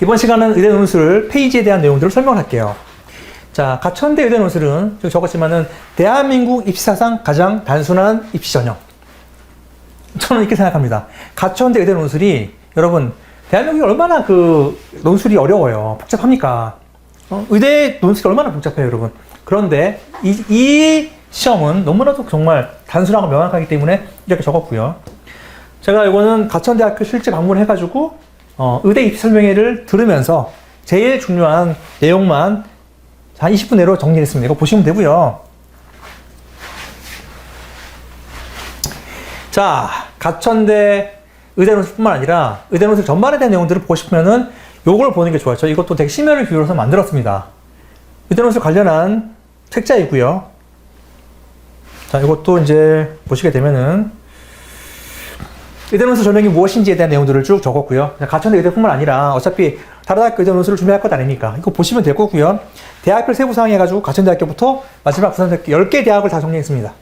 이번 시간은 의대 논술 페이지에 대한 내용들을 설명할게요. 자, 가천대 의대 논술은 좀 적었지만은 대한민국 입시사상 가장 단순한 입시 전형. 저는 이렇게 생각합니다. 가천대 의대 논술이 여러분 대한민국이 얼마나 그 논술이 어려워요. 복잡합니까? 어, 의대 논술이 얼마나 복잡해요, 여러분. 그런데 이, 이 시험은 너무나도 정말 단순하고 명확하기 때문에 이렇게 적었고요. 제가 이거는 가천대학교 실제 방문해가지고 어, 의대 입시 설명회를 들으면서 제일 중요한 내용만 한 20분 내로 정리했습니다. 이거 보시면 되고요. 자, 가천대 의대논술뿐만 아니라 의대논술 전반에 대한 내용들을 보고 싶으면은 요걸 보는 게 좋아요. 저 이것도 되게 심혈을 기울여서 만들었습니다. 의대논술 관련한 책자이고요. 자, 이것도 이제 보시게 되면은 의대논술 전형이 무엇인지에 대한 내용들을 쭉 적었고요. 가천대 의대뿐만 아니라 어차피 다른 학교 의대논술을 준비할 것 아닙니까? 이거 보시면 될 거고요. 대학별 세부 사항 해가지고 가천대학교부터 마지막 부산대학교 10개 대학을 다 정리했습니다.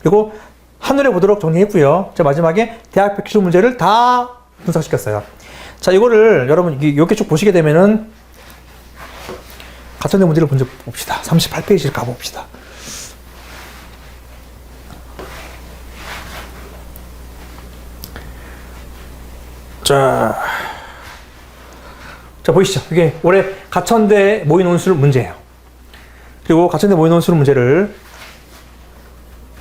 그리고 한눈에 보도록 정리했고요. 자, 마지막에 대학별 기출 문제를 다 분석시켰어요. 자, 이거를 여러분 이렇게 쭉 보시게 되면은 가천대 문제를 먼저 봅시다. 38페이지를 가봅시다. 자, 자 보이시죠? 이게 올해 가천대 모의 논술 문제예요. 그리고 가천대 모의 논술 문제를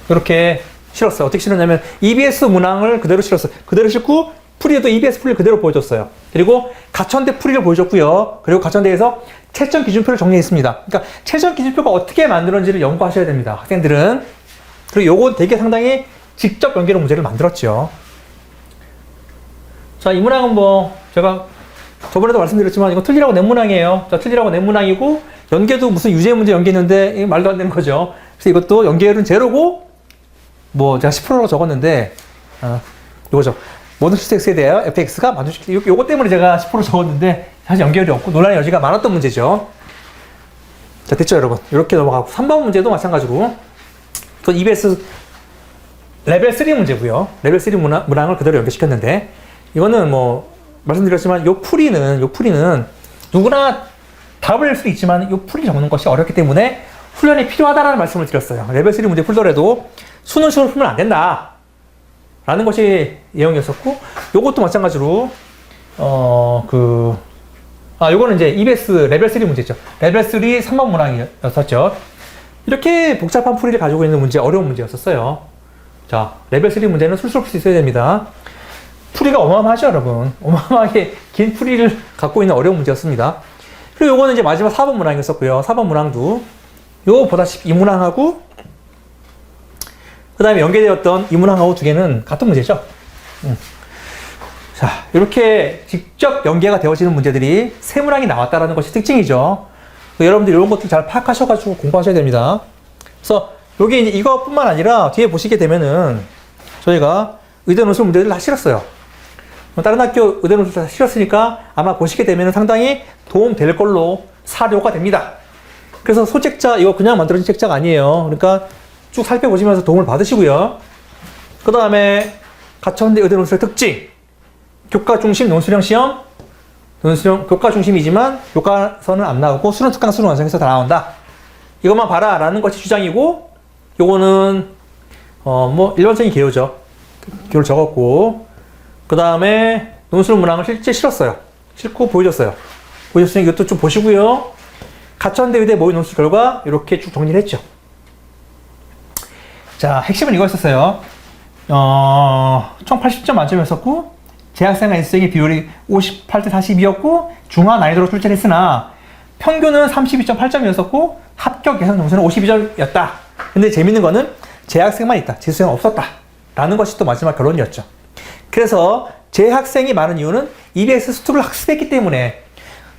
이렇게 실었어요. 어떻게 실었냐면 EBS 문항을 그대로 실었어요. 그대로 싣고 풀이에도 EBS 풀이를 그대로 보여줬어요. 그리고 가천대 풀이를 보여줬고요. 그리고 가천대에서 채점 기준표를 정리했습니다. 그러니까 채점 기준표가 어떻게 만들었는지를 연구하셔야 됩니다. 학생들은. 그리고 요거 되게 상당히 직접 연계로 문제를 만들었죠. 자, 이 문항은 뭐 제가 저번에도 말씀드렸지만 이거 틀리라고 낸 문항이에요. 자, 틀리라고 낸 문항이고 연계도 무슨 유제 문제 연계했는데 말도 안 되는 거죠. 그래서 이것도 연계율은 제로고 뭐 제가 10%로 적었는데 아, 이거죠. 모든 x에 대하여 fx가 만족시키 요, 요거 때문에 제가 10% 적었는데 사실 연결이 없고 논란의 여지가 많았던 문제죠. 자, 됐죠, 여러분. 이렇게 넘어가고 3번 문제도 마찬가지로 또 EBS 레벨 3 문제고요. 레벨 3 문항, 문항을 그대로 연결시켰는데 이거는 뭐 말씀드렸지만 요 풀이는 요 풀이는 누구나 답을 수 있지만 요 풀이 적는 것이 어렵기 때문에 훈련이 필요하다라는 말씀을 드렸어요. 레벨 3 문제 풀더라도 수능 식으로 풀면 안 된다. 라는 것이 내용이었었고 요것도 마찬가지로 어 그 아, 요거는 이제 EBS 레벨 3 문제죠. 레벨 3 3번 문항이었었죠. 이렇게 복잡한 풀이를 가지고 있는 문제, 어려운 문제였었어요. 자, 레벨 3 문제는 술술 풀 수 있어야 됩니다. 풀이가 어마어마하죠, 여러분. 어마어마하게 긴 풀이를 갖고 있는 어려운 문제였습니다. 그리고 요거는 이제 마지막 4번 문항이었었고요. 4번 문항도 요 보다시피 이 문항하고 그 다음에 연계되었던 이 문항하고 두 개는 같은 문제죠. 음. 자, 이렇게 직접 연계가 되어지는 문제들이 세 문항이 나왔다라는 것이 특징이죠. 여러분들 이런 것들 잘 파악하셔가지고 공부하셔야 됩니다. 그래서 여기 이제 이것뿐만 아니라 뒤에 보시게 되면은 저희가 의대 논술 문제를 다 실었어요. 뭐 다른 학교 의대 논술 다 실었으니까 아마 보시게 되면 상당히 도움 될 걸로 사료가 됩니다. 그래서 소책자 이거 그냥 만들어진 책자가 아니에요. 그러니까 쭉 살펴보시면서 도움을 받으시고요. 그 다음에 가천대 의대 논술의 특징, 교과 중심 논술형 시험, 논술형 교과 중심이지만 교과서는 안 나오고 수능 특강 수능 완성해서 다 나온다. 이것만 봐라라는 것이 주장이고, 요거는 어 뭐 일반적인 개요죠. 개요를 적었고, 그 다음에 논술 문항을 실제 실었어요. 실고 보여줬어요. 보여줬으니 이것도 좀 보시고요. 가천대 의대 모의 논술 결과 이렇게 쭉 정리를 했죠. 자, 핵심은 이거였었어요. 어, 총 80점 만점이었었고, 재학생과 인수생의 비율이 58대 42였고, 중하 난이도로 출제를 했으나, 평균은 32.8점이었었고, 합격 예상 점수는 52점이었다. 근데 재밌는 거는 재학생만 있다. 재수생은 없었다. 라는 것이 또 마지막 결론이었죠. 그래서 재학생이 많은 이유는 EBS 수투를 학습했기 때문에,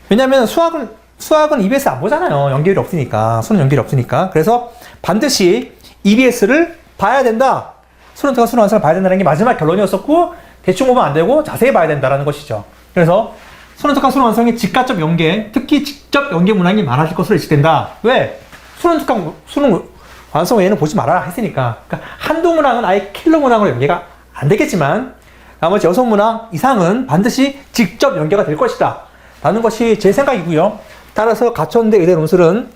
왜냐면 수학은, 수학은 EBS 안 보잖아요. 연결이 없으니까. 수능 연결이 없으니까. 그래서 반드시 EBS를 봐야 된다. 수능 특강 수능 완성을 봐야 된다는 게 마지막 결론이었었고 대충 보면 안 되고 자세히 봐야 된다는 것이죠. 그래서 수능 특강 수능 완성의 직가적 연계, 특히 직접 연계 문항이 많아질 것으로 예측된다. 왜? 수능 특강 수능 완성 외에는 보지 말아라 했으니까. 그러니까 한두 문항은 아예 킬러 문항으로 연계가 안 되겠지만 나머지 여섯 문항 이상은 반드시 직접 연계가 될 것이다. 라는 것이 제 생각이고요. 따라서 가천대 의대 논술은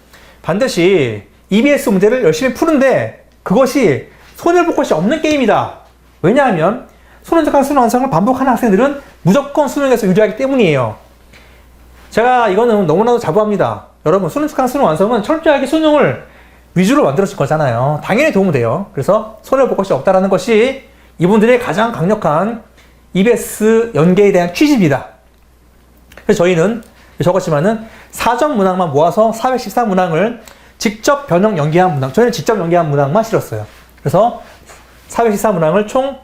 반드시 EBS 문제를 열심히 푸는데 그것이 손을 볼 것이 없는 게임이다. 왜냐하면 수능적한 수능 완성을 반복하는 학생들은 무조건 수능에서 유리하기 때문이에요. 제가 이거는 너무나도 자부합니다. 여러분, 수능특강 수능 완성은 철저하게 수능을 위주로 만들어질 거잖아요. 당연히 도움이 돼요. 그래서 손해를 볼 것이 없다라는 것이 이분들의 가장 강력한 EBS 연계에 대한 취지입니다. 그래서 저희는 적었지만은 사전 문항만 모아서 414 문항을 직접 변형 연계한 문항, 저희는 직접 연계한 문항만 실었어요. 그래서 414 문항을 총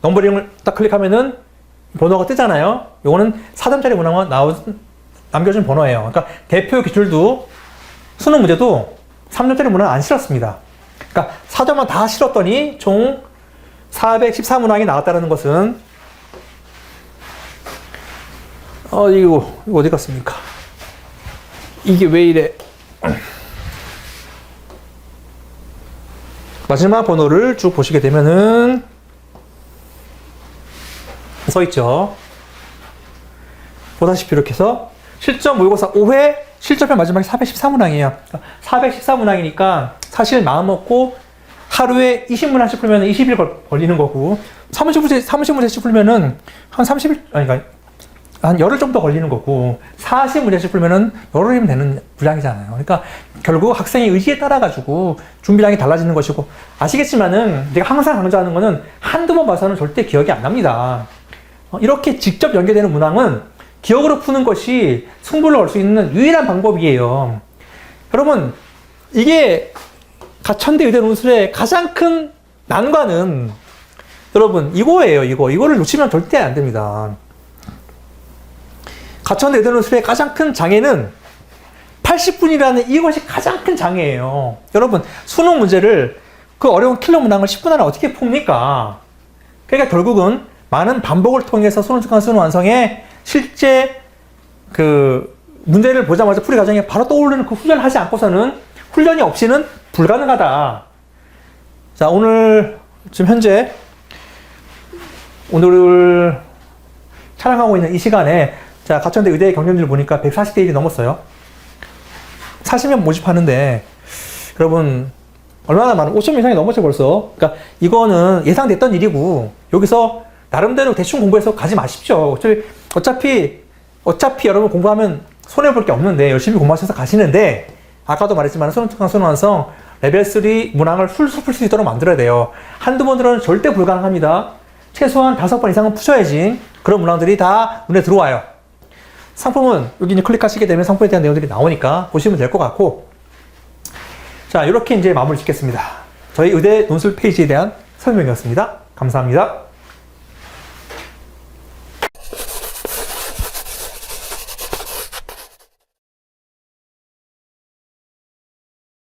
넘버링을 딱 클릭하면은 번호가 뜨잖아요. 요거는 4점짜리 문항만 나오, 남겨준 번호예요. 그러니까 대표 기출도 수능 문제도 3점짜리 문항 안 실었습니다. 그러니까 4점만 다 실었더니 총 414문항이 나왔다는 것은 어 이거, 이거 어디 갔습니까? 이게 왜 이래? 마지막 번호를 쭉 보시게 되면은 써 있죠. 보다시피 이렇게 해서 실전 모의고사 5회 실전편 마지막에 414문항이에요. 414문항이니까 사실 마음 먹고 하루에 20문항씩 풀면 20일 걸, 걸리는 거고 30문제, 30문제씩 풀면은 한 30일, 아니, 그러니까 한 열흘 정도 걸리는 거고 40문제씩 풀면은 열흘이면 되는 분량이잖아요. 그러니까 결국 학생의 의지에 따라 가지고 준비량이 달라지는 것이고 아시겠지만은 제가 항상 강조하는 거는 한두 번 봐서는 절대 기억이 안 납니다. 어, 이렇게 직접 연계되는 문항은 기억으로 푸는 것이 승부를 걸 수 있는 유일한 방법이에요. 여러분, 이게 가천대 의대 논술의 가장 큰 난관은 여러분 이거예요. 이거 이거를 놓치면 절대 안 됩니다. 가천대 의대 논술의 가장 큰 장애는 80분이라는 이것이 가장 큰 장애예요. 여러분 수능 문제를 그 어려운 킬러 문항을 10분 안에 어떻게 풉니까? 그러니까 결국은 많은 반복을 통해서 수능 특강 수능 완성에 실제 그 문제를 보자마자 풀이 과정에 바로 떠오르는 그 훈련을 하지 않고서는 훈련이 없이는 불가능하다. 자, 오늘 지금 현재 오늘 촬영하고 있는 이 시간에 자, 가천대 의대 경쟁률 보니까 140대 1이 넘었어요. 40명 모집하는데 여러분 얼마나 많은 5천 명 이상이 넘었죠 벌써. 그러니까 이거는 예상됐던 일이고 여기서 나름대로 대충 공부해서 가지 마십시오. 어차피 어차피, 어차피 여러분 공부하면 손해 볼 게 없는데 열심히 공부하셔서 가시는데 아까도 말했지만 수능특강 수능완성 레벨 3 문항을 술술 풀수 있도록 만들어야 돼요. 한두 번으로는 절대 불가능합니다. 최소한 다섯 번 이상은 푸셔야지 그런 문항들이 다 눈에 들어와요. 상품은 여기 이제 클릭하시게 되면 상품에 대한 내용들이 나오니까 보시면 될 것 같고 자 이렇게 이제 마무리 짓겠습니다. 저희 의대 논술 페이지에 대한 설명이었습니다. 감사합니다.